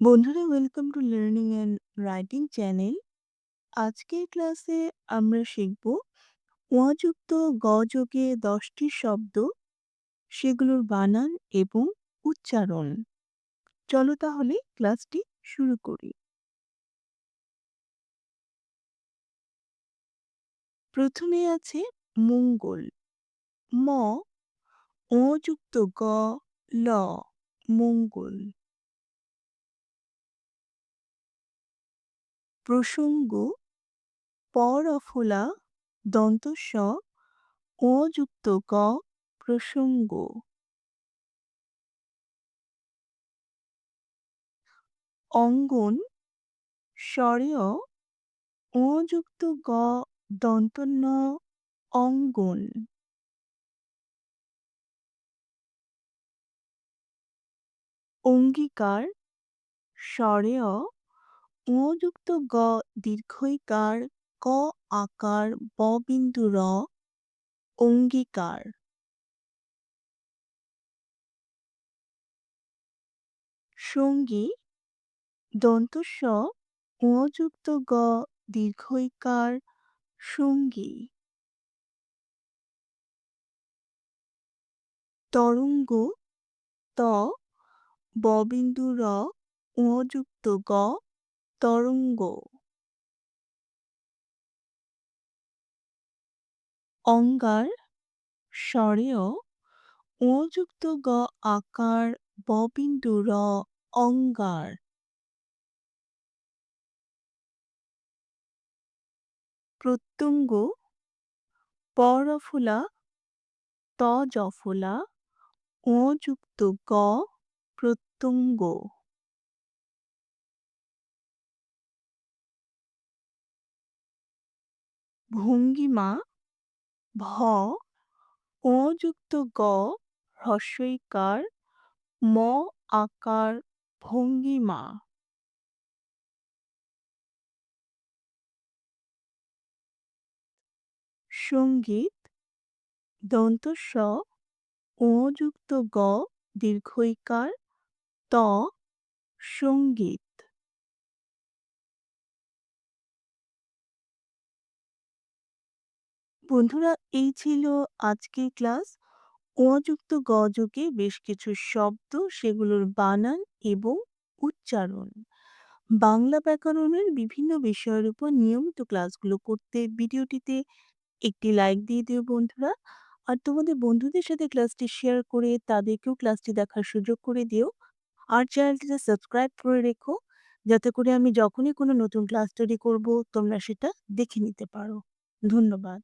বন্ধুরা welcome to learning and writing channel আজকের ক্লাসে আমরা শিখব অ যুক্ত গ যোগে দশটি শব্দ, সেগুলোর বানান এবং উচ্চারণ। চলো তাহলে ক্লাসটি শুরু করি। প্রথমে আছে মঙ্গল। ম অ যুক্ত গ, ল, মঙ্গল। প্রসঙ্গ, পরফলা দন্ত স ও যুক্ত গ, প্রসঙ্গ। অঙ্গন, স্বরেয় ও যুক্ত গ দন্ত অঙ্গন। অঙ্গীকার, স্বরেয় যুক্ত গ দীর্ঘইকার, ক আকার, ব বিন্দু র অঙ্গীকার। সঙ্গী দন্ত স যুক্ত গ দীর্ঘইকার, সঙ্গী। তরঙ্গ, ত ববিন্দু র যুক্ত গ তরঙ্গ। অঙ্গার, স্বরেও ও গ আকার ববিন্দু র অঙ্গার। প্রত্যঙ্গ পরফুলা ত জফলা গ প্রত্যঙ্গ। ভঙ্গিমা, ভ ও যুক্ত গ, হ্রস্বইকার, ম, আকার, ভঙ্গিমা। সংগীত দন্ত স যুক্ত গ, দীর্ঘইকার, ত, সংগীত। বন্ধুরা, এই ছিল আজকের ক্লাস। অযুক্ত যুক্ত গ যোগে বেশ কিছু শব্দ, সেগুলোর বানান এবং উচ্চারণ। বাংলা ব্যাকরণের বিভিন্ন বিষয়ের উপর নিয়মিত ক্লাসগুলো করতে ভিডিওটিতে একটি লাইক দিয়ে দিও বন্ধুরা। আর তোমাদের বন্ধুদের সাথে ক্লাসটি শেয়ার করে তাদেরকেও ক্লাসটি দেখার সুযোগ করে দিও। আর চ্যানেলটিতে সাবস্ক্রাইব করে রেখো, যাতে করে আমি যখনই কোনো নতুন ক্লাস তৈরি করব, তোমরা সেটা দেখে নিতে পারো। ধন্যবাদ।